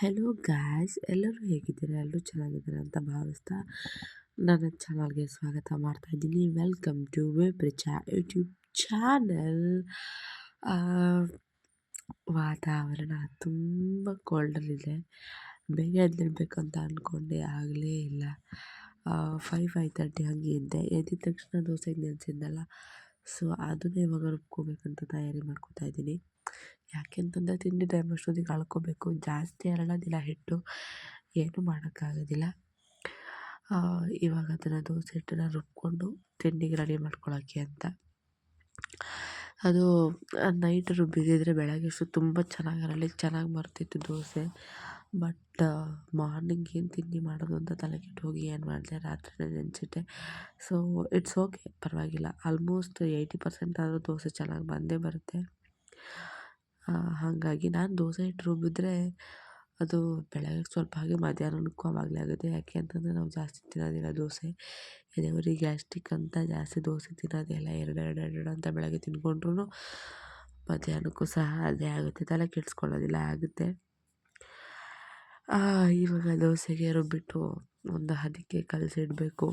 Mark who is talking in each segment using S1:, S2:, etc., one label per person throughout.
S1: Hello guys ಎಲ್ಲರೂ ಹೇಗಿದ್ದೀರಾ? ಎಲ್ಲರೂ ಚೆನ್ನಾಗಿದ್ದೀರಾ? ಅಂತ ಭಾವಿಸ್ತಾ ನನ್ನ ಚಾನಲ್ಗೆ ಸ್ವಾಗತ ಮಾಡ್ತಾ ಇದ್ದೀನಿ. ವೆಲ್ಕಮ್ ಟು ವೇಬ್ರಿಚಾ ಯೂಟ್ಯೂಬ್ ಚಾನಲ್. ವಾತಾವರಣ ತುಂಬ ಕೋಲ್ಡಲ್ಲಿದೆ ಬೇಗ ಎದ್ದೇಳಬೇಕು ಅಂತ ಅಂದ್ಕೊಂಡೆ ಆಗಲೇ ಇಲ್ಲ. ಫೈವ್ ಫೈವ್ ತರ್ಟಿ ಹಾಗೆ ಇದ್ದೆ ಎದ್ದಿದ ತಕ್ಷಣ ದೋಸೆಗೆ ನೆನೆಸಿದ್ನಲ್ಲ ಸೊ ಅದನ್ನೇ ಇವಾಗ ರುಬ್ಕೋಬೇಕಂತ ತಯಾರಿ ಮಾಡ್ಕೋತಾ ಇದ್ದೀನಿ. ಯಾಕೆ ಅಂತಂದರೆ ತಿಂಡಿ ಟೈಮ್ ಅಷ್ಟೊತ್ತಿಗೆ ಕಳ್ಕೊಬೇಕು. ಜಾಸ್ತಿ ಅರಳೋದಿಲ್ಲ ಹಿಟ್ಟು ಏನೂ ಮಾಡೋಕ್ಕಾಗೋದಿಲ್ಲ. ಇವಾಗ ಅದನ್ನು ದೋಸೆ ಹಿಟ್ಟನ್ನು ರುಬ್ಕೊಂಡು ತಿಂಡಿಗೆ ರೆಡಿ ಮಾಡ್ಕೊಳ್ಳೋಕ್ಕೆ ಅಂತ. ಅದು ನೈಟ್ ರುಬ್ಬಿದ್ದಿದ್ರೆ ಬೆಳಗ್ಗೆ ಅಷ್ಟು ತುಂಬ ಚೆನ್ನಾಗಿ ಅರಳಿಕ್ಕೆ ಚೆನ್ನಾಗಿ ಬರ್ತಿತ್ತು ದೋಸೆ. ಬಟ್ ಮಾರ್ನಿಂಗ್ ಏನು ತಿಂಡಿ ಮಾಡೋದು ಅಂತ ತಲೆ ಕೆಟ್ಟು ಹೋಗಿ ಏನು ಮಾಡಿದೆ? ರಾತ್ರಿನೇ ನೆನೆಸಿಟ್ಟೆ. ಸೊ ಇಟ್ಸ್ ಓಕೆ ಪರವಾಗಿಲ್ಲ. ಆಲ್ಮೋಸ್ಟ್ ಏಯ್ಟಿ ಪರ್ಸೆಂಟ್ ಆದರೂ ದೋಸೆ ಚೆನ್ನಾಗಿ ಬಂದೇ ಬರುತ್ತೆ. ಹಾಗಾಗಿ ನಾನು ದೋಸೆ ಹಿಟ್ಟು ರುಬ್ಬಿದ್ರೆ ಅದು ಬೆಳಗ್ಗೆ ಸ್ವಲ್ಪ ಹಾಗೆ ಮಧ್ಯಾಹ್ನಕ್ಕೂ ಆವಾಗಲೇ ಆಗುತ್ತೆ. ಯಾಕೆ ಅಂತಂದರೆ ನಾವು ಜಾಸ್ತಿ ತಿನ್ನೋದಿಲ್ಲ ದೋಸೆ. ಎದೆಯುರಿ ಗ್ಯಾಸ್ಟಿಕ್ ಅಂತ ಜಾಸ್ತಿ ದೋಸೆ ತಿನ್ನೋದಿಲ್ಲ ಎರಡು ಎರಡು ಎರಡು ಅಂತ ಬೆಳಗ್ಗೆ ತಿಂದ್ಕೊಂಡ್ರೂ ಮಧ್ಯಾಹ್ನಕ್ಕೂ ಸಹ ಅದೇ ಆಗುತ್ತೆ. ತಲೆ ಕೆಡಿಸ್ಕೊಳ್ಳೋದಿಲ್ಲ, ಆಗುತ್ತೆ. ಇವಾಗ ದೋಸೆಗೆ ರುಬ್ಬಿಟ್ಟು ಒಂದು ಹದಕ್ಕೆ ಕಲಸಿಡಬೇಕು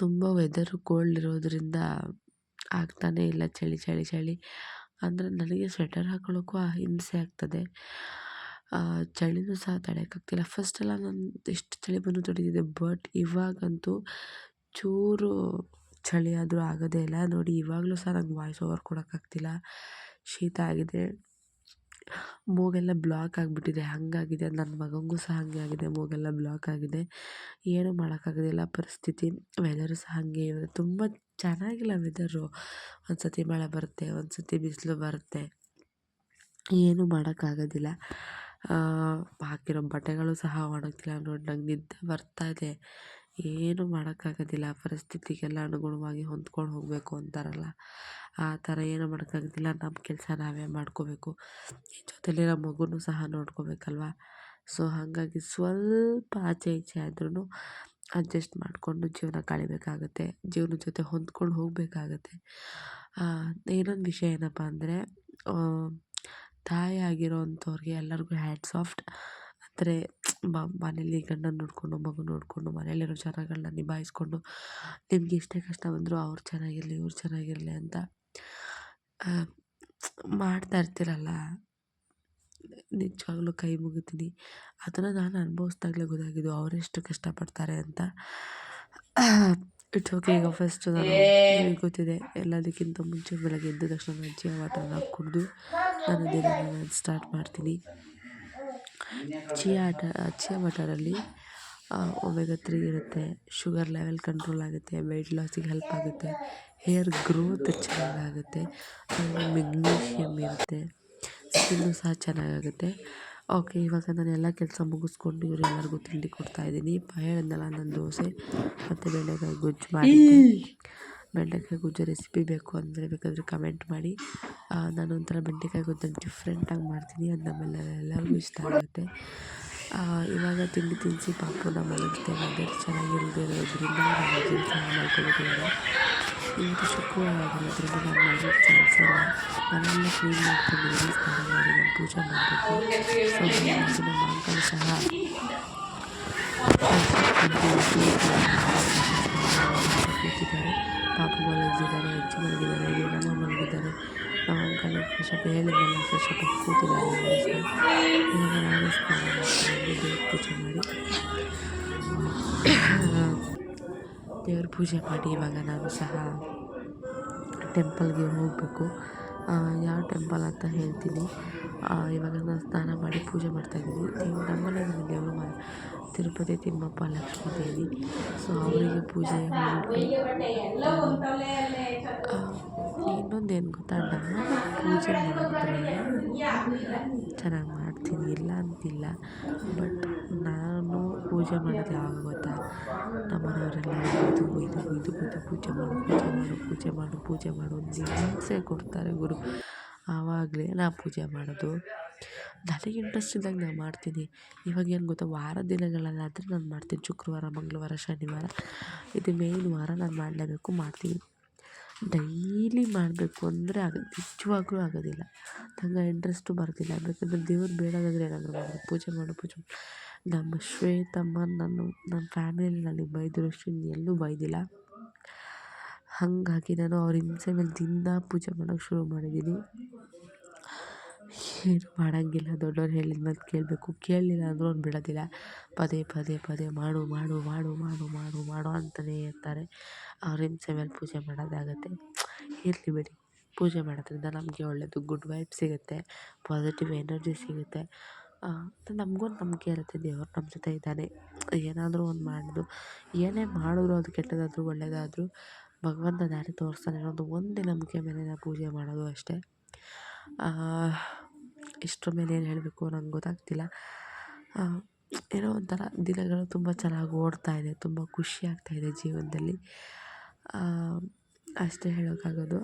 S1: ತುಂಬ ವೆದರು ಕೋಲ್ಡ್ ಇರೋದರಿಂದ ಆಗ್ತಾನೇ ಇಲ್ಲ, ಚಳಿ ಚಳಿ ಚಳಿ. ಅಂದರೆ ನನಗೆ ಸ್ವೆಟರ್ ಹಾಕೊಳ್ಳೋಕ್ಕೂ ಹಿಂಸೆ ಆಗ್ತದೆ. ಚಳಿನೂ ಸಹ ತಡೆಯೋಕ್ಕಾಗ್ತಿಲ್ಲ ಫಸ್ಟೆಲ್ಲ ನಾನು ಎಷ್ಟು ಚಳಿ ಬಂದರೂ ತಡೀತಿದ್ದೆ ಬಟ್ ಇವಾಗಂತೂ ಚೂರು ಚಳಿ ಆದರೂ ಆಗೋದೇ ಇಲ್ಲ. ನೋಡಿ, ಇವಾಗಲೂ ಸಹ ನಂಗೆ ವಾಯ್ಸ್ ಓವರ್ ಕೊಡೋಕ್ಕಾಗ್ತಿಲ್ಲ ಶೀತ ಆಗಿದೆ. ಮೂಗೆಲ್ಲ ಬ್ಲಾಕ್ ಆಗಿಬಿಟ್ಟಿದೆ, ಹಾಗಾಗಿದೆ. ನನ್ನ ಮಗನಿಗೂ ಸಹ ಹಾಗೆ ಆಗಿದೆ, ಮೂಗೆಲ್ಲ ಬ್ಲಾಕ್ ಆಗಿದೆ. ಏನೂ ಮಾಡೋಕ್ಕಾಗೋದಿಲ್ಲ, ಪರಿಸ್ಥಿತಿ ವೆದರು ಸಹ ಹಾಗೆ ಇದೆ ತುಂಬ ಚೆನ್ನಾಗಿಲ್ಲ ವೆದರು ಒಂದು ಸರ್ತಿ ಮಳೆ ಬರುತ್ತೆ ಒಂದು ಸತಿ ಬಿಸಿಲು ಬರುತ್ತೆ. ಏನೂ ಮಾಡೋಕ್ಕಾಗೋದಿಲ್ಲ. ಹಾಕಿರೋ ಬಟ್ಟೆಗಳು ಸಹ ಒಣಗ್ತಿಲ್ಲ ನೋಡಿ, ನಂಗೆ ನಿದ್ದೆ ಬರ್ತಾ ಇದೆ. ಏನೂ ಮಾಡೋಕ್ಕಾಗೋದಿಲ್ಲ. ಪರಿಸ್ಥಿತಿಗೆಲ್ಲ ಅನುಗುಣವಾಗಿ ಹೊಂದ್ಕೊಂಡು ಹೋಗಬೇಕು ಅಂತಾರಲ್ಲ. ಆ ಥರ ಏನೂ ಮಾಡೋಕ್ಕಾಗೋದಿಲ್ಲ. ನಮ್ಮ ಕೆಲಸ ನಾವೇ ಮಾಡ್ಕೋಬೇಕು. ಜೊತೆಲಿರೋ ಮಗುನೂ ಸಹ ನೋಡ್ಕೋಬೇಕಲ್ವ? ಸೊ ಹಾಗಾಗಿ ಸ್ವಲ್ಪ ಆಚೆ ಈಚೆ ಆದ್ರೂ ಅಡ್ಜಸ್ಟ್ ಮಾಡಿಕೊಂಡು ಜೀವನ ಕಳಿಬೇಕಾಗುತ್ತೆ. ಜೀವನದ ಜೊತೆ ಹೊಂದ್ಕೊಂಡು ಹೋಗಬೇಕಾಗತ್ತೆ. ಇನ್ನೊಂದು ವಿಷಯ ಏನಪ್ಪ ಅಂದರೆ ತಾಯಿ ಆಗಿರೋ ಅಂಥವ್ರಿಗೆ ಎಲ್ಲರಿಗೂ ಹ್ಯಾಟ್ಸ್ ಆಫ್ ಅಂದರೆ ಮನೇಲಿ ಗಂಡನ ನೋಡಿಕೊಂಡು ಮಗು ನೋಡಿಕೊಂಡು ಮನೇಲಿರೋ ಜನಗಳನ್ನ ನಿಭಾಯಿಸ್ಕೊಂಡು ನಿಮ್ಗೆ ಎಷ್ಟೇ ಕಷ್ಟ ಬಂದರೂ ಅವ್ರು ಚೆನ್ನಾಗಿರಲಿ ಇವ್ರು ಚೆನ್ನಾಗಿರಲಿ ಅಂತ ಮಾಡ್ತಾ ಇರ್ತೀರಲ್ಲ? ನಿಜವಾಗ್ಲೂ ಕೈ ಮುಗಿತೀನಿ. ಅದನ್ನು ನಾನು ಅನುಭವಿಸ್ದಾಗಲೇ ಗೊತ್ತಾಗಿದ್ದು ಅವರೆಷ್ಟು ಕಷ್ಟಪಡ್ತಾರೆ ಅಂತ. ಇಟ್ಸ್ ಓಕೆ ಈಗ ಫಸ್ಟ್ ನಾನು ಗೊತ್ತಿದೆ ಎಲ್ಲದಕ್ಕಿಂತ ಮುಂಚೆ ಬೆಳಗ್ಗೆ ಎದ್ದ ತಕ್ಷಣ ಅಜ್ಜಿಯ ವಾಟರ್ನ ಕುಡಿದು ನಾನು ದಿನ ಸ್ಟಾರ್ಟ್ ಮಾಡ್ತೀನಿ. ಚಿಯಾ ಆಟ ಚಿಯಾ ಬಟರಲ್ಲಿ ಒಮೆಗ ತ್ರೀ ಇರುತ್ತೆ. ಶುಗರ್ ಲೆವೆಲ್ ಕಂಟ್ರೋಲ್ ಆಗುತ್ತೆ ವೆಯ್ಟ್ ಲಾಸಿಗೆ ಹೆಲ್ಪ್ ಆಗುತ್ತೆ. ಹೇರ್ ಗ್ರೋತ್ ಚೆನ್ನಾಗಾಗುತ್ತೆ. ಮೆಗ್ನೀಷಿಯಮ್ ಇರುತ್ತೆ. ಸ್ಕಿನ್ನು ಸಹ ಚೆನ್ನಾಗಾಗುತ್ತೆ. ಓಕೆ ಇವಾಗ ನಾನು ಎಲ್ಲ ಕೆಲಸ ಮುಗಿಸ್ಕೊಂಡು ಇವರೆಲ್ಲರಿಗೂ ತಿಂಡಿ ಕೊಡ್ತಾಯಿದ್ದೀನಿ ಹೇಳಿದ್ನಲ್ಲ ನಾನು ದೋಸೆ. ಮತ್ತು ಬೆಂಡೆಕಾಯಿ ಗೊಜ್ಜು ಮಾಡಿದ್ದೆ ಬೆಂಡೆಕಾಯಿ ಗೊಜ್ಜು ರೆಸಿಪಿ ಬೇಕು ಅಂದರೆ ಬೇಕಾದರೆ ಕಮೆಂಟ್ ಮಾಡಿ. ನಾನು ಒಂಥರ ಬೆಂಡೆಕಾಯಿ ಗೊಜ್ಜನ್ನು ಡಿಫ್ರೆಂಟಾಗಿ ಮಾಡ್ತೀನಿ. ಅದು ನಮ್ಮೆಲ್ಲರ ಎಲ್ಲರಿಗೂ ಇಷ್ಟ ಆಗುತ್ತೆ. ಇವಾಗ ತಿಂಡಿ ತಿನ್ನಿಸಿ ಪಾಪುನ ಮಲಗಿಸ್ತೇವೆ ಅದೇ ಚೆನ್ನಾಗಿಲ್ಲದೆ ಇರೋದ್ರಿಂದ ನಾನು ಮಾಡ್ಕೊಳ್ಳೋದ್ರಿಂದ ಇವತ್ತು ಶುಕ್ರವಾರ ಆಗಿರೋದ್ರಿಂದ ನಾನು ಚಾನ್ಸ್ ಇಲ್ಲ ಮನೆಯೆಲ್ಲ ಕ್ಲೀನ್ ಮಾಡ್ಕೊಂಡಿದ್ದೀನಿ ಸ್ನಾನ ಮಾಡಿ ನಾನು ಪೂಜೆ ಮಾಡಬೇಕು. ಸೊ ಹಾಗಾಗಿ ನಮ್ಮ ಸಹ ಕೂತಿದ್ದಾರೆ ಪಾಪು ಮಲಗಿದ್ದಾರೆ ಅಜ್ಜಿ ಮಲಗಿದ್ದಾರೆ ವೀರಮ್ಮ ಮಲಗಿದ್ದಾರೆ ನಮ್ಮ ಅಂಕಲ್ ಫ್ರೆಶಪ್ ಹೇಳಿದ್ನಲ್ಲ ಫ್ರೆಶಪ್ ಕೂತಿದ್ದಾರೆ ಅವರು ಸಹ ಇವಾಗ ನಾನೇ ಸ್ನಾನ ಮಾಡ್ಕೊಂಡು ದೇವ್ರ ಪೂಜೆ ಮಾಡಿ ದೇವ್ರ ಪೂಜೆ ಮಾಡಿ ಇವಾಗ ನಾನು ಸಹ ಟೆಂಪಲ್ಗೆ ಹೋಗಬೇಕು ಯಾವ ಟೆಂಪಲ್ ಅಂತ ಹೇಳ್ತೀನಿ. ಇವಾಗ ನಾನು ಸ್ನಾನ ಮಾಡಿ ಪೂಜೆ ಮಾಡ್ತಾಯಿದ್ದೀನಿ ದೇವ್ರು ನಮ್ಮನೆ ದೇವರು ಮ, ತಿರುಪತಿ ತಿಮ್ಮಪ್ಪ ಲಕ್ಷ್ಮೀ ದೇವಿ ಸೊ ಅವರಿಗೆ ಪೂಜೆ ಮಾಡಿಬಿಟ್ಟು ಇನ್ನೊಂದೇನು ಗೊತ್ತಾ ನಾನು ಪೂಜೆ ಮಾಡಿದ್ರೆ ಚೆನ್ನಾಗಿ ಮಾಡ್ತೀನಿ, ಇಲ್ಲ ಅಂತಿಲ್ಲ, ಬಟ್ ನಾನು ಪೂಜೆ ಮಾಡೋದು ಯಾವಾಗ ಗೊತ್ತಾ? ನಮ್ಮ ಮನೆಯವರೆಲ್ಲ ಇದು ಇದು ಇದು ಇದು, ಪೂಜೆ ಮಾಡು ಪೂಜೆ ಮಾಡು ಪೂಜೆ ಮಾಡು ಪೂಜೆ ಮಾಡು ಹಿಂಸೆ ಕೊಡ್ತಾರೆ ಗುರು. ಆವಾಗಲೇ ನಾ ಪೂಜೆ ಮಾಡೋದು. ನನಗೆ ಇಂಟ್ರೆಸ್ಟ್ ಇದ್ದಾಗ ನಾನು ಮಾಡ್ತೀನಿ. ಇವಾಗ ಏನು ಗೊತ್ತಾ? ವಾರ ದಿನಗಳಲ್ಲಾದರೆ ನಾನು ಮಾಡ್ತೀನಿ. ಶುಕ್ರವಾರ, ಮಂಗಳವಾರ, ಶನಿವಾರ. ಇದು ಮೇನ್ ವಾರ ನಾನು ಮಾಡಲೇಬೇಕು, ಮಾಡ್ತೀನಿ. ಡೈಲಿ ಮಾಡಬೇಕು ಅಂದರೆ ಆಗ, ನಿಜವಾಗ್ಲೂ ಆಗೋದಿಲ್ಲ. ನಂಗೆ ಇಂಟ್ರೆಸ್ಟು ಬರ್ತಿಲ್ಲ. ಬೇಕಂದರೆ ದೇವ್ರು ಬೇಡದಾದರೆ ಏನಾದರೂ ಮಾಡು ಪೂಜೆ ಮಾಡು ಪೂಜೆ ಮಾಡು. ನಮ್ಮ ಶ್ವೇತಮ್ಮ ನಾನು ನನ್ನ ಫ್ಯಾಮಿಲಿಯಲ್ಲಿ ನನಗೆ ಬೈದರು ಅಷ್ಟು ಎಲ್ಲೂ ಬೈದಿಲ್ಲ. ಹಾಗಾಗಿ ನಾನು ಅವ್ರ ಹಿಂಸೆ ಮೇಲೆ ದಿನಾ ಪೂಜೆ ಮಾಡೋಕೆ ಶುರು ಮಾಡಿದ್ದೀನಿ. ಏನು ಮಾಡೋಂಗಿಲ್ಲ. ದೊಡ್ಡವ್ರು ಹೇಳಿದ ಮಾತು ಕೇಳಬೇಕು. ಕೇಳಲಿಲ್ಲ ಅಂದರೂ ಅವ್ನು ಬಿಡೋದಿಲ್ಲ. ಪದೇ ಪದೇ ಪದೇ ಮಾಡು ಮಾಡು ಮಾಡು ಮಾಡು ಮಾಡು ಮಾಡು ಅಂತಲೇ ಇರ್ತಾರೆ ಅವ್ರ ಹಿಂಸೆ ಮೇಲೆ ಪೂಜೆ ಮಾಡೋದಾಗತ್ತೆ. ಇರಲಿ ಬಿಡಿ. ಪೂಜೆ ಮಾಡೋದ್ರಿಂದ ನಮಗೆ ಒಳ್ಳೆಯದು ಗುಡ್ ವೈಬ್ ಸಿಗುತ್ತೆ, ಪಾಸಿಟಿವ್ ಎನರ್ಜಿ ಸಿಗುತ್ತೆ. ನಮಗೂ ನಮಗೊಂದು ನಂಬಿಕೆ ಇರುತ್ತೆ. ದೇವ್ರು ನಮ್ಮ ಜೊತೆ ಇದ್ದಾನೆ. ಏನಾದರೂ ಒಂದು ಮಾಡೋದು ಏನೇ ಮಾಡಿದ್ರು ಅದು ಕೆಟ್ಟದಾದರೂ ಒಳ್ಳೆಯದಾದರೂ ಭಗವಂತ ದಾರಿ ತೋರಿಸ್ತಾನೆ ಅನ್ನೋದು ಒಂದೇ ನಂಬಿಕೆ ಮೇಲೆ ನಾವು ಪೂಜೆ ಮಾಡೋದು ಅಷ್ಟೇ. ಇಷ್ಟ್ರ ಮೇಲೆ ಏನು ಹೇಳಬೇಕು ನಂಗೆ ಗೊತ್ತಾಗ್ತಿಲ್ಲ. ಏನೋ ಒಂಥರ ದಿನಗಳು ತುಂಬ ಚೆನ್ನಾಗಿ ಓಡ್ತಾ ಇದೆ, ತುಂಬ ಖುಷಿ ಆಗ್ತಾ ಇದೆ ಜೀವನದಲ್ಲಿ. ಅಷ್ಟೇ ಹೇಳೋಕ್ಕಾಗೋದು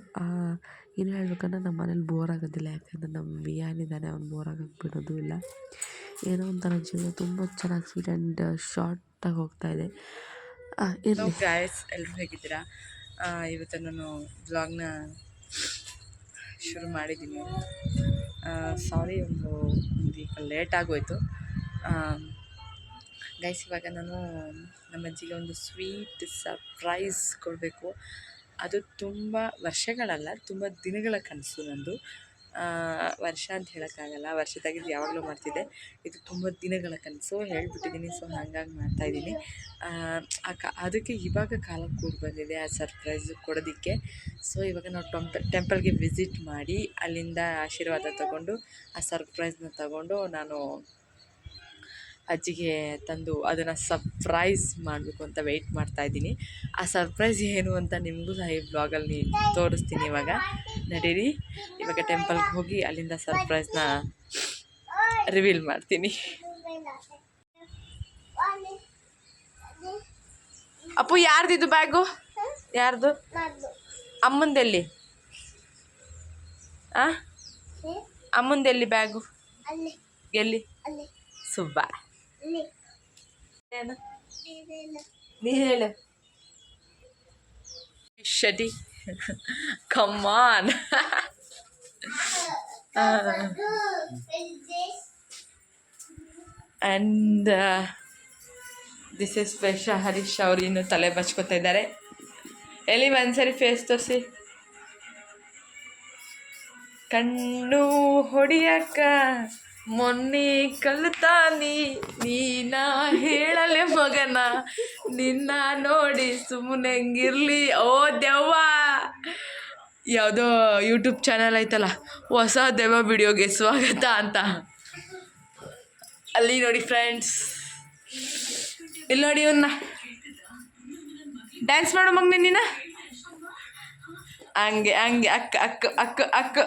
S1: ಇನ್ನು ಹೇಳ್ಬೇಕಂದ್ರೆ ನಮ್ಮ ಮನೇಲಿ ಬೋರ್ ಆಗೋದಿಲ್ಲ, ಯಾಕಂದರೆ ನಮ್ಮ ವಿಯಾನ್ ಅವ್ನು ಬೋರ್ ಆಗಕ್ಕೆ ಬಿಡೋದು ಇಲ್ಲ. ಏನೋ ಒಂಥರ ಜೀವನ ತುಂಬ ಚೆನ್ನಾಗಿ ಸ್ವೀಟ್ ಆ್ಯಂಡ್ ಶಾರ್ಟಾಗಿ ಹೋಗ್ತಾ ಇದೆ. ಇರಲಿ.
S2: ಎಲ್ಲರೂ ಹೇಗಿದ್ದೀರಾ? ಇವತ್ತು ನಾನು ವ್ಲಾಗ್ನ ಶುರು ಮಾಡಿದ್ದೀನಿ. ಸಾರಿ ಒಂದು ಈಗ ಲೇಟ್ ಆಗೋಯ್ತು. ಗೈಸ್ ಇವಾಗ ನಾನು ನಮ್ಮ ಅಜ್ಜಿಗೆ ಒಂದು ಸ್ವೀಟ್ ಸರ್ಪ್ರೈಸ್ ಕೊಡಬೇಕು. ಅದು ತುಂಬ ವರ್ಷಗಳಲ್ಲ, ತುಂಬ ದಿನಗಳ ಕನಸು ನಂದು. ವರ್ಷ ಅಂತ ಹೇಳೋಕ್ಕಾಗಲ್ಲ. ವರ್ಷದಾಗಿದ್ದು ಯಾವಾಗಲೂ ಮಾಡ್ತಿದ್ದೆ. ಇದು ತುಂಬ ದಿನಗಳ ಕನಸು ಹೇಳ್ಬಿಟ್ಟಿದ್ದೀನಿ. ಸೊ ಹಾಗಾಗಿ ಮಾಡ್ತಾಯಿದ್ದೀನಿ ಆ ಕ, ಅದಕ್ಕೆ ಇವಾಗ ಕಾಲ ಕೂಡ ಬಂದಿದೆ ಆ ಸರ್ಪ್ರೈಸ್ ಕೊಡೋದಕ್ಕೆ. ಸೊ ಇವಾಗ ನಾವು ಟೊಂಪ ಟೆಂಪಲ್ಗೆ ವಿಸಿಟ್ ಮಾಡಿ ಅಲ್ಲಿಂದ ಆಶೀರ್ವಾದ ತಗೊಂಡು, ಆ ಸರ್ಪ್ರೈಸ್ನ ತಗೊಂಡು ನಾನು ಅಜ್ಜಿಗೆ ತಂದು ಅದನ್ನು ಸರ್ಪ್ರೈಸ್ ಮಾಡಬೇಕು ಅಂತ ವೆಯ್ಟ್ ಮಾಡ್ತಾ ಇದ್ದೀನಿ. ಆ ಸರ್ಪ್ರೈಸ್ ಏನು ಅಂತ ನಿಮಗೂ ಸಹ ಈ ಬ್ಲಾಗಲ್ಲಿ ತೋರಿಸ್ತೀನಿ ಇವಾಗ. ನಡೀರಿ. ಇವಾಗ ಟೆಂಪಲ್ಗೆ ಹೋಗಿ ಅಲ್ಲಿಂದ ಸರ್ಪ್ರೈಸ್ನ ರಿವೀಲ್ ಮಾಡ್ತೀನಿ. ಅಪ್ಪು, ಯಾರ್ದಿದು ಬ್ಯಾಗು ಯಾರ್ದು? ಅಮ್ಮಂದೆಲ್ಲಿ? ಆ? ಅಮ್ಮಂದೆಲ್ಲಿ ಬ್ಯಾಗು ಎಲ್ಲಿ? ಸುಬ್ಬಾ. ನೀ ಹೇಳು. ಶಟಿ come on and this is special Harish ಅವರು ಇನ್ನು ತಲೆ ಬಚ್ಕೋತಾ ಇದ್ದಾರೆ. ಎಲ್ಲಿ ಒಂದ್ಸರಿ ಫೇಸ್ ತೋರಿಸಿ? ಕಣ್ಣು ಹೊಡಿಯಕ್ಕ. ಮೊನ್ನೆ ಕಲ್ತಾನಿ, ನೀನ ಹೇಳಲೆ ಮಗನ. ನಿನ್ನ ನೋಡಿ ಸುಮ್ಮನೆ ಹೆಂಗಿರ್ಲಿ, ಓ ದೆವ್ವ. ಯಾವುದೋ ಯೂಟ್ಯೂಬ್ ಚಾನಲ್ ಐತಲ್ಲ, ಹೊಸ ದೆವ್ವ ವಿಡಿಯೋಗೆ ಸ್ವಾಗತ ಅಂತ. ಅಲ್ಲಿ ನೋಡಿ ಫ್ರೆಂಡ್ಸ್ ಇಲ್ಲಿ ನೋಡಿ ಇವನ್ನ ಡ್ಯಾನ್ಸ್ ಮಾಡೋ ಮಗ ನಿನ್ನ ಹಂಗೆ ಹಂಗೆ, ಅಕ್ಕ ಅಕ್ಕ ಅಕ್ಕ ಅಕ್ಕ,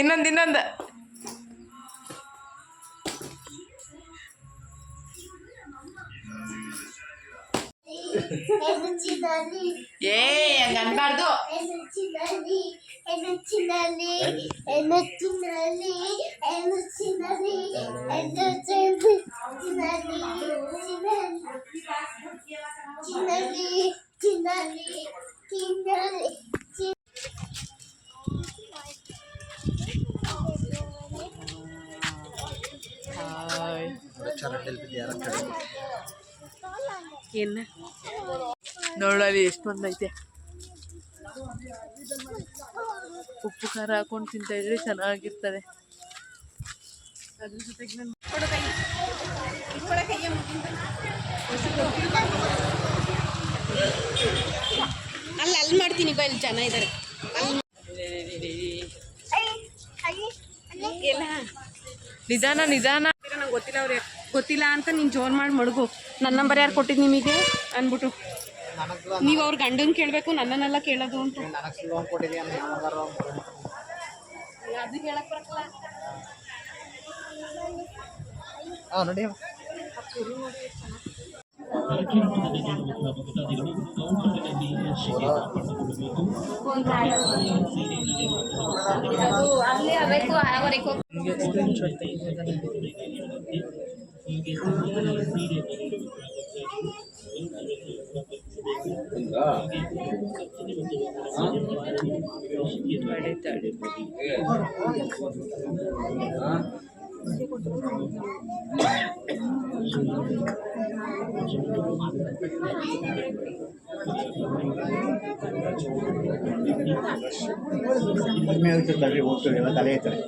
S2: ಇನ್ನೊಂದು ಇನ್ನೊಂದು. ಏ ಹಂಗೆ ಅನ್ಬಾರ್ದು ಏನು? ನೋಡಲಿ ಎಷ್ಟೊಂದೈತೆ ಉಪ್ಪು ಖಾರ ಹಾಕೊಂಡು ತಿಂತ ಇದ್ರೆ ಚೆನ್ನಾಗಿರ್ತದೆ. ಅದ್ರ ಜೊತೆಗೆ ನಾನು
S3: ಅಲ್ಲಿ ಅಲ್ಲಿ ಮಾಡ್ತೀನಿ ಬಾ ಇಲ್ಲಿ ಜನ ಇದ್ದಾರೆ
S2: ನಿಧಾನ ನಿಧಾನ.
S3: ನಂಗೆ ಗೊತ್ತಿಲ್ಲ ಅವ್ರೆ ಗೊತ್ತಿಲ್ಲ ಅಂತ ನೀನು ಜೋರು ಮಾಡಿ ಮಡಗು. ನನ್ನ ನಂಬರ್ ಯಾರು ಕೊಟ್ಟಿದ್ದು ನಿಮಗೆ? ಅಂದ್ಬಿಟ್ಟು ನೀವು ಅವ್ರ ಗಂಡನ ಕೇಳಬೇಕು ನನ್ನನ್ನೆಲ್ಲ ಕೇಳೋದು ಅಂತ. ಅವರಿಗೆ な
S2: んで?
S4: ಕಡಿಮೆ ಆಗುತ್ತೆ ತಲೆ ಹೋಗ್ತದೆ ಎಲ್ಲ ತಲೆ ಐತಾರೆ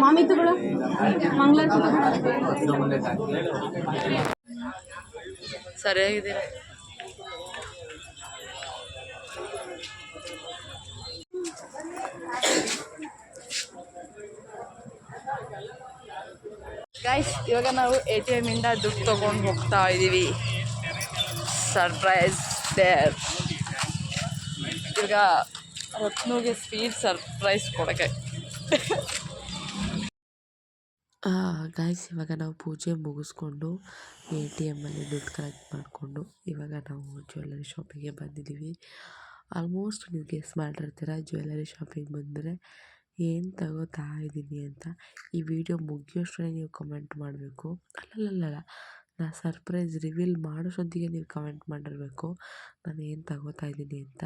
S3: ಮಾಮಿ ತಗೊಳ ಮಂಗಳಾರತಿ
S2: ಸರಿಯಾಗಿದೆ ಗೈಸ್ ಇವಾಗ ನಾವು ಎ ಟಿ ಎಮ್ಮಿಂದ ದುಡ್ಡು ತೊಗೊಂಡು ಹೋಗ್ತಾ ಇದ್ದೀವಿ ಸರ್ಪ್ರೈಸ್ ದೇರ್ ಇವಾಗ ರತ್ನುಗೆ ಸ್ವೀಟ್ ಸರ್ಪ್ರೈಸ್ ಕೊಡೋಕ್ಕೆ.
S1: ಗಾಯ್ಸ್ ಇವಾಗ ನಾವು ಪೂಜೆ ಮುಗಿಸ್ಕೊಂಡು ಎ ಟಿ ಎಮ್ಮಲ್ಲಿ ದುಡ್ಡು ಕಲೆಕ್ಟ್ ಮಾಡಿಕೊಂಡು ಇವಾಗ ನಾವು ಜ್ಯುವೆಲ್ಲರಿ ಶಾಪಿಗೆ ಬಂದಿದ್ದೀವಿ. ಆಲ್ಮೋಸ್ಟ್ ನೀವು ಗೆಸ್ ಮಾಡಿರ್ತೀರ ಜ್ಯುವೆಲ್ಲರಿ ಶಾಪಿಗೆ ಬಂದರೆ ಏನು ತಗೋತಾ ಇದ್ದೀನಿ ಅಂತ. ಈ ವಿಡಿಯೋ ಮುಗಿಯೋಷ್ಟರಲ್ಲಿ ನೀವು ಕಮೆಂಟ್ ಮಾಡಬೇಕು. ಅಲ್ಲಲ್ಲಲ್ಲ, ನಾ ಸರ್ಪ್ರೈಸ್ ರಿವೀಲ್ ಮಾಡೋಷ್ಟೊತ್ತಿಗೆ ನೀವು ಕಮೆಂಟ್ ಮಾಡಿರಬೇಕು. ನಾನು ಏನು ತಗೋತಾ ಇದ್ದೀನಿ ಅಂತ.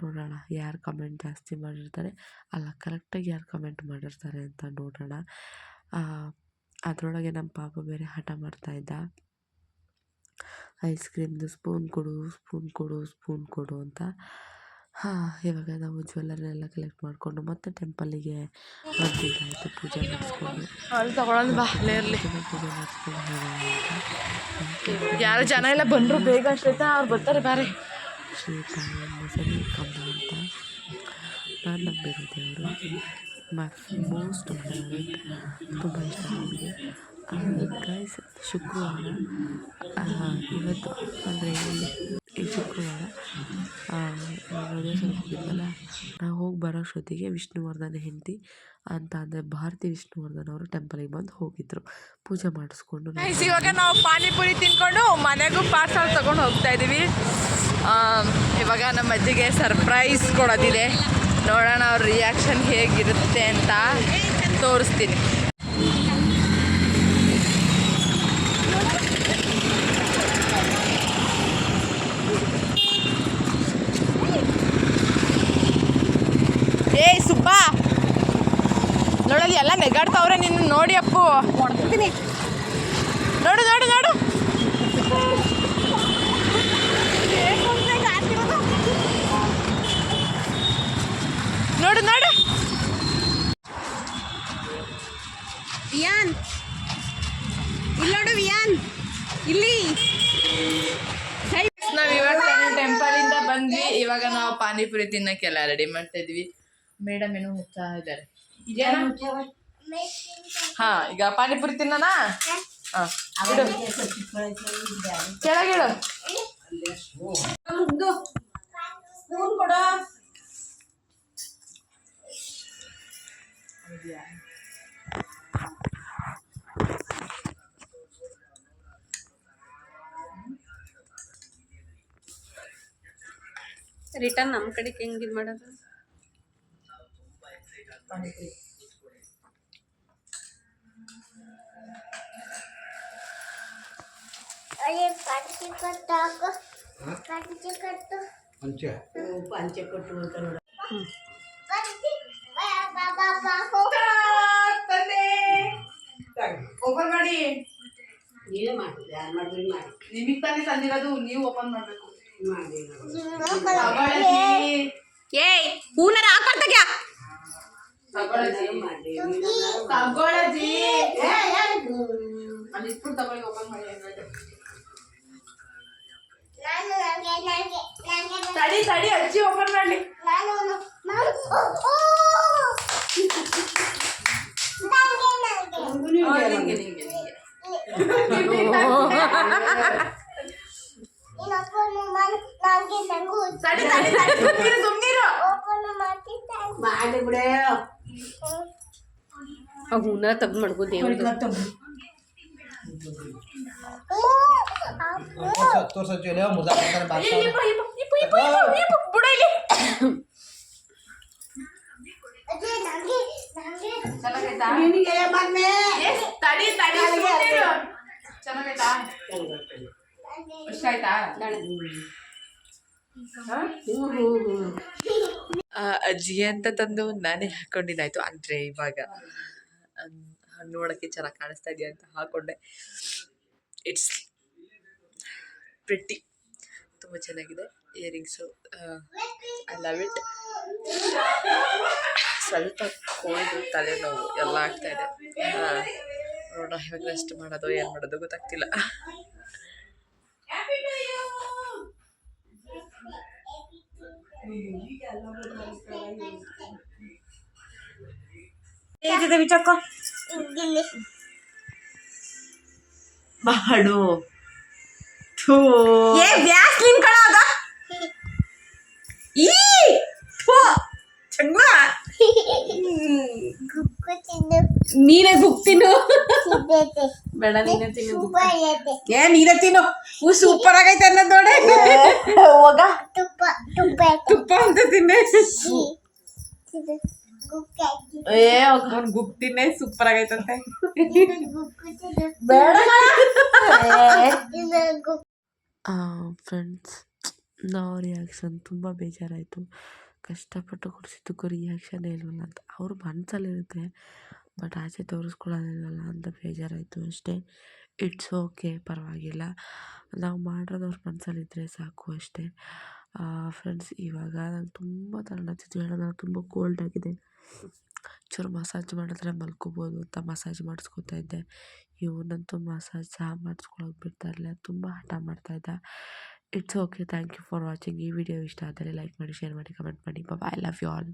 S1: ನೋಡೋಣ ಯಾರು ಕಮೆಂಟ್ ಜಾಸ್ತಿ ಮಾಡಿರ್ತಾರೆ. ಅಲ್ಲ ಕರೆಕ್ಟಾಗಿ ಯಾರು ಕಮೆಂಟ್ ಮಾಡಿರ್ತಾರೆ ಅಂತ ನೋಡೋಣ. ಅದರೊಳಗೆ ನಮ್ಮ ಪಾಪ ಬೇರೆ ಹಠ ಮಾಡ್ತಾಯಿದ್ದ ಐಸ್ ಕ್ರೀಮ್ದು ಸ್ಪೂನ್ ಕೊಡು ಸ್ಪೂನ್ ಕೊಡು ಸ್ಪೂನ್ ಕೊಡು ಅಂತ. ಹಾಂ ಇವಾಗ ನಾವು ಜ್ಯುವೆಲ್ಲರಿನೆಲ್ಲ ಕಲೆಕ್ಟ್ ಮಾಡಿಕೊಂಡು ಮತ್ತೆ ಟೆಂಪಲ್ಲಿಗೆ ಬಂದಿದ್ದಾಯಿತು ಪೂಜೆ ಮಾಡಿಸ್ಕೊಂಡು.
S2: ಅಲ್ಲಿ ಬಾ ಇರಲಿ.
S1: ಪೂಜೆ ಮಾಡಿಸ್ಕೊಂಡು
S2: ಯಾರು ಜನ ಎಲ್ಲ ಬಂದರು ಬೇಗ ಅಷ್ಟೈತೆ ಅವ್ರು ಬರ್ತಾರೆ ಬಾರೆ.
S1: ಶ್ರೀ ತಾಯಿ ಮೊಸಳಿ ಕಂಬ ಅಂತ ನಾನು ನಂಬಿರೋ ದೇವರು ಮೈ ಮೋಸ್ಟ್ ಫೇವ್ರೆಟ್ ತುಂಬ ಇಷ್ಟ ನನಗೆ ಗೈಸ್ ಶುಕ್ರವಾರ ಇವತ್ತು, ಅಂದರೆ ಈ ಶುಕ್ರವಾರ ಸ್ವಲ್ಪ ಹೋಗಿದ್ವಲ್ಲ ನಾವು ಹೋಗಿ ಬರೋಷ್ಟೊತ್ತಿಗೆ ವಿಷ್ಣುವರ್ಧನ ಹೆಂಡತಿ ಅಂತ ಅಂದರೆ ಭಾರತಿ ವಿಷ್ಣುವರ್ಧನ್ ಅವರು ಟೆಂಪಲಿಗೆ ಬಂದು ಹೋಗಿದ್ರು. ಪೂಜೆ ಮಾಡಿಸ್ಕೊಂಡು
S2: ಇವಾಗ ನಾವು ಪಾನಿಪುರಿ ತಿನ್ಕೊಂಡು ಮನೆಗೂ ಪಾರ್ಸಲ್ ತೊಗೊಂಡು ಹೋಗ್ತಾ ಇದ್ದೀವಿ ಇವಾಗ ನಮ್ಮ ಅಜ್ಜಿಗೆ ಸರ್ಪ್ರೈಸ್ ಕೊಡೋದಿದೆ. ನೋಡೋಣ ಅವ್ರ ರಿಯಾಕ್ಷನ್ ಹೇಗಿರುತ್ತೆ ಅಂತ ತೋರಿಸ್ತೀನಿ. ಎಲ್ಲ ನೆಗಾಡ್ತಾವ್ರೆ ನಿನ್ನ ನೋಡಿ ಅಪ್ಪು. ನೋಡು ನೋಡು ನೋಡು. ನೋಡು ನೋಡು.
S3: ವಿಯಾನ್. ಇಲ್ಲಿ ನೋಡು ವಿಯಾನ್. ಇಲ್ಲಿ.
S2: ನಾವು ಇವಾಗ ಟೆಂಪಲ್ ಇಂದ ಬಂದ್ವಿ. ಇವಾಗ ನಾವು ಪಾನಿಪುರಿ ತಿನ್ನಕ್ಕೆಲ್ಲ ರೆಡಿ ಮಾಡ್ತಾ ಇದ್ವಿ. ಮೇಡಮ್ ಏನೋ ಹೋಗ್ತಾ ಇದ್ದಾರೆ. ಹಾ ಈಗ ಪಾನಿಪುರಿ ತಿನ್ನೋಣ? ಹಾ ಇಡು ಕೆಳಗಿಡು
S3: ಸ್ಪೂನ್ ಕೊಡ. ರಿಟರ್ನ್ ನಮ್ಮ ಕಡೆಗೆ ಹೆಂಗೆ ಇದು ಮಾಡೋದು?
S5: ಅಯ್ಯ ಕಟ್ಟಿ ಕಟ್ಟಾಕ ಕಟ್ಟಿ ಕಟ್ಟು
S4: ಪಂಚೆ
S5: ಕಟ್ಟಿ ಬಾ ಬಾ ಬಾ ಹೋ
S2: ಓಪನ್ ಮಾಡಿ।
S6: ನೀವೇ ಮಾಡಿ ಯಾರು ಮಾಡಿದ್ರಿ ಮಾಡಿ.
S2: ನಿಮಗೆ ತಾನೇ ತಂದಿರೋದು ನೀವು ಓಪನ್ ಮಾಡಬೇಕು.
S3: ಏಯ್ ಹೂನಾರ ಹಾಕೊಳ್ತಾಗ್ಯಾ
S2: ತಗೊಳಜಿ
S6: ಮಾಡಿ.
S2: ತಗೊಳಜಿ ಅಲ್ಲಿ
S3: ಕೊಟ್ಬಿಟ್ಟು ತಗೊಳ್ಳಿ ಓಪನ್ ಮಾಡಿ ಹಂಗಾದ್ರೆ.
S5: ನಾನು ನನಗೆ ನನಗೆ ನನಗೆ
S2: ತಡಿ ತಡಿ ಅಜ್ಜಿ ಓಪನ್ ಮಾಡಲಿ.
S5: ನಾನು ನಾನು ಓ ಓ. ನನಗೆ ನನಗೆ.
S2: ನಿಂಗೆ ನಿಂಗೆ ನಿಂಗೆ
S5: ಇನ್ನೊಬ್ಬನು ನಾನು ನನಗೆ ನಂಗೂ
S2: ತಡಿ ತಡಿ ತಡಿ ಸುಮ್ನಿರು ಸುಮ್ನಿರು
S5: ಒಬ್ಬನು ಮಾಡ್ತಿದ್ದಾನೆ
S6: ಮಾಡಿ ಬಿಡೇ
S3: ಆ ಹೂನ ತೆಗ್ದು ಮಾಡ್ಕೋ ದೇವ್ರದ್ದು
S4: ತೋರ್ಸೋ ಮುದ
S5: ಅದೇ ನನಗೆ ನನಗೆ
S2: ಚೆನ್ನಾಗೈತಾ
S6: ನಿನಗೆ ಮೊನ್ನೆ
S2: ಎಸ್ ತಡಿ ತಡಿ ಸುಮ್ನಿರು ಚೆನ್ನಾಗೈತಾ ಅಜ್ಜಿಗೆ ಅಂತ ತಂದು ನಾನೇ ಹಾಕೊಂಡಿದ್ದಾಯ್ತು. ಅಂದರೆ ಇವಾಗ ನೋಡೋಕ್ಕೆ ಚೆನ್ನಾಗಿ ಕಾಣಿಸ್ತಾ ಇದೆಯಾ ಅಂತ ಹಾಕೊಂಡೆ. ಇಟ್ಸ್ ಪ್ರಿಟಿ ತುಂಬ ಚೆನ್ನಾಗಿದೆ. ಇಯರಿಂಗ್ಸು ಐ ಲವ್ ಇಟ್ ಸ್ವಲ್ಪ ಕೋಲ್ಡ್ ತಲೆನೋವು ಎಲ್ಲ ಆಗ್ತಾ ಇದೆ. ನೋಡೋಣ ಹೇಗೆ ರೆಸ್ಟ್ ಮಾಡೋದು, ಏನು ಮಾಡೋದು ಗೊತ್ತಾಗ್ತಿಲ್ಲ.
S5: ಗಿಲ್ಲಿ
S2: ಮಾಡು. ಥೂ.
S3: ಏ ವ್ಯಾಸ್ಲಿನ್ ಕಣಾಗ ಈ ಥು,
S5: ತಿಂದು
S3: ನೀನೇ ಬುಕ್ ತಿನ್ನು.
S2: ಬೇಡ ನೀನೇ ತಿನ್ನು
S3: ಏ ನೀನೇ ತಿನ್ನು. ಸೂಪರ್ ಆಗೈತೆ ಅನ್ನೋದು ನೋಡೆ.
S2: ಹೋಗ.
S5: ತುಪ್ಪ
S3: ಅಂತ ತಿನ್ನೆ
S5: ಇದು ಗುಕ್ಕು ಐತೆ
S3: ಏ ಅವ್ನ್ ಗುಕ್ ತಿನ್ನೆ ಸೂಪರ್ ಆಗೈತಂತೆ
S2: ಬೇಡ
S1: ಫ್ರೆಂಡ್ಸ್ ನಾವು ರಿಯಾಕ್ಷನ್ ತುಂಬ ಬೇಜಾರಾಯಿತು ಕಷ್ಟಪಟ್ಟು ಕೊಡಿಸಿದ್ದಕ್ಕೂ ರಿಯಾಕ್ಷನ್ ಇಲ್ವಲ್ಲ ಅಂತ ಅವ್ರ ಮನಸ್ಸಲ್ಲಿರುತ್ತೆ ಬಟ್ ಆಚೆ ತೋರಿಸ್ಕೊಳ್ಳೋದಿಲ್ವಲ್ಲ ಅಂತ ಬೇಜಾರಾಯಿತು ಅಷ್ಟೇ ಇಟ್ಸ್ ಓಕೆ ಪರವಾಗಿಲ್ಲ ನಾವು ಮಾಡೋದು ಅವ್ರ ಮನಸ್ಸಲ್ಲಿದ್ದರೆ ಸಾಕು ಅಷ್ಟೇ ಫ್ರೆಂಡ್ಸ್ ಇವಾಗ ನಂಗೆ ತುಂಬ ತಲೆನೋಗ್ತಿತ್ತು ಹೇಳೋದು ನಾನು ತುಂಬ ಕೋಲ್ಡ್ ಆಗಿದೆ. ಚೂರು ಮಸಾಜ್ ಮಾಡಿದ್ರೆ ಮಲ್ಕೋಬೋದು ಅಂತ ಮಸಾಜ್ ಮಾಡಿಸ್ಕೊತಾ ಇದ್ದೆ. ಇವನಂತೂ ಮಸಾಜ್ ಸಹ ಮಾಡಿಸ್ಕೊಳಕ್ಕೆ ಬಿಡ್ತಾ ಇರಲಿಲ್ಲ. ತುಂಬ ಹಠ ಮಾಡ್ತಾಯಿದ್ದ it's okay thank you for watching ಈ ವಿಡಿಯೋ ಇಷ್ಟ ಆದರೆ ಲೈಕ್ ಮಾಡಿ ಶೇರ್ ಮಾಡಿ ಕಮೆಂಟ್ ಮಾಡಿ. Bye I love you all